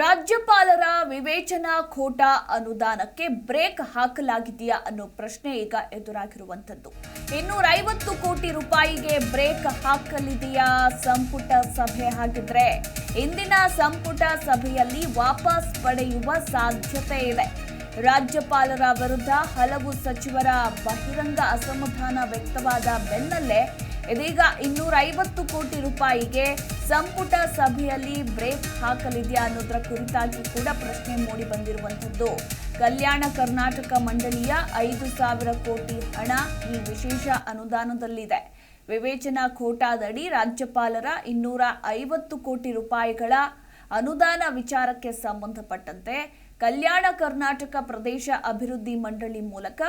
ರಾಜ್ಯಪಾಲರ ವಿವೇಚನಾ ಖೋಟಾ ಅನುದಾನಕ್ಕೆ ಬ್ರೇಕ್ ಹಾಕಲಾಗಿದೆಯಾ ಅನ್ನೋ ಪ್ರಶ್ನೆ ಈಗ ಎದುರಾಗಿರುವಂತದ್ದು ಇನ್ನೂರ ಐವತ್ತು ಕೋಟಿ ರೂಪಾಯಿಗೆ ಬ್ರೇಕ್ ಹಾಕಲಿದೆಯಾ ಸಂಪುಟ ಸಭೆ ಹಾಗಿದ್ರೆ? ಇಂದಿನ ಸಂಪುಟ ಸಭೆಯಲ್ಲಿ ವಾಪಸ್ ಪಡೆಯುವ ಸಾಧ್ಯತೆ ಇದೆ. ರಾಜ್ಯಪಾಲರ ವಿರುದ್ಧ ಹಲವು ಸಚಿವರ ಬಹಿರಂಗ ಅಸಮಾಧಾನ ವ್ಯಕ್ತವಾದ ಬೆನ್ನಲ್ಲೇ ಇದೀಗ ಇನ್ನೂರ ಐವತ್ತು ಕೋಟಿ ರೂಪಾಯಿಗೆ ಸಂಪುಟ ಸಭೆಯಲ್ಲಿ ಬ್ರೇಕ್ ಹಾಕಲಿದೆಯಾ ಅನ್ನೋದರ ಕುರಿತಾಗಿ ಕೂಡ ಪ್ರಶ್ನೆ ಮೂಡಿ ಬಂದಿರುವಂಥದ್ದು. ಕಲ್ಯಾಣ ಕರ್ನಾಟಕ ಮಂಡಳಿಯ ಐದು ಸಾವಿರ ಕೋಟಿ ಹಣ ಈ ವಿಶೇಷ ಅನುದಾನದಲ್ಲಿದೆ. ವಿವೇಚನಾ ಖೋಟಾದಡಿ ರಾಜ್ಯಪಾಲರ ಇನ್ನೂರ ಐವತ್ತು ಕೋಟಿ ರೂಪಾಯಿಗಳ ಅನುದಾನ ವಿಚಾರಕ್ಕೆ ಸಂಬಂಧಪಟ್ಟಂತೆ ಕಲ್ಯಾಣ ಕರ್ನಾಟಕ ಪ್ರದೇಶ ಅಭಿವೃದ್ಧಿ ಮಂಡಳಿ ಮೂಲಕ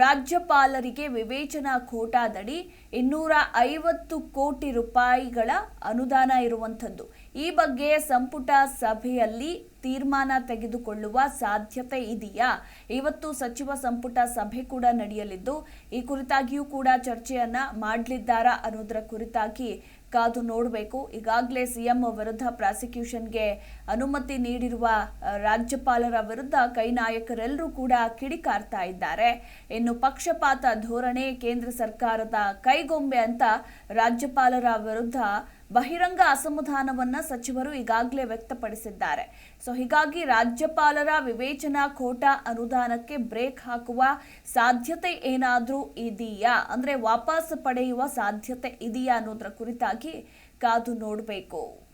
ರಾಜ್ಯಪಾಲರಿಗೆ ವಿವೇಚನಾ ಕೋಟಾದಡಿ ಇನ್ನೂರ ಐವತ್ತು ಕೋಟಿ ರೂಪಾಯಿಗಳ ಅನುದಾನ ಇರುವಂಥದ್ದು. ಈ ಬಗ್ಗೆ ಸಂಪುಟ ಸಭೆಯಲ್ಲಿ ತೀರ್ಮಾನ ತೆಗೆದುಕೊಳ್ಳುವ ಸಾಧ್ಯತೆ ಇದೆಯಾ? ಇವತ್ತು ಸಚಿವ ಸಂಪುಟ ಸಭೆ ಕೂಡ ನಡೆಯಲಿದ್ದು, ಈ ಕುರಿತಾಗಿಯೂ ಕೂಡ ಚರ್ಚೆಯನ್ನ ಮಾಡಲಿದ್ದಾರಾ ಅನ್ನೋದರ ಕುರಿತಾಗಿ ಕಾದು ನೋಡಬೇಕು. ಈಗಾಗಲೇ ಸಿಎಂ ವಿರುದ್ಧ ಪ್ರಾಸಿಕ್ಯೂಷನ್ಗೆ ಅನುಮತಿ ನೀಡಿರುವ ರಾಜ್ಯಪಾಲರ ವಿರುದ್ಧ ಕೈ ನಾಯಕರೆಲ್ಲರೂ ಕೂಡ ಕಿಡಿಕಾರ್ತಾ ಇದ್ದಾರೆ. ಇನ್ನು ಪಕ್ಷಪಾತ ಧೋರಣೆ ಕೇಂದ್ರ ಸರ್ಕಾರದ ಕೈಗೊಂಬೆ ಅಂತ ರಾಜ್ಯಪಾಲರ ವಿರುದ್ಧ ಬಹಿರಂಗ ಅಸಮಾಧಾನವನ್ನ ಸಚಿವರು ಈಗಾಗಲೇ ವ್ಯಕ್ತಪಡಿಸಿದ್ದಾರೆ. ಸೊ, ಹೀಗಾಗಿ ರಾಜ್ಯಪಾಲರ ವಿವೇಚನಾ ಕೋಟಾ ಅನುದಾನಕ್ಕೆ ಬ್ರೇಕ್ ಹಾಕುವ ಸಾಧ್ಯತೆ ಏನಾದರೂ ಇದೆಯಾ? ಅಂದ್ರೆ ವಾಪಸ್ ಪಡೆಯುವ ಸಾಧ್ಯತೆ ಇದೆಯಾ ಅನ್ನೋದ್ರ ಕುರಿತಾಗಿ ಕಾದು ನೋಡಬೇಕು.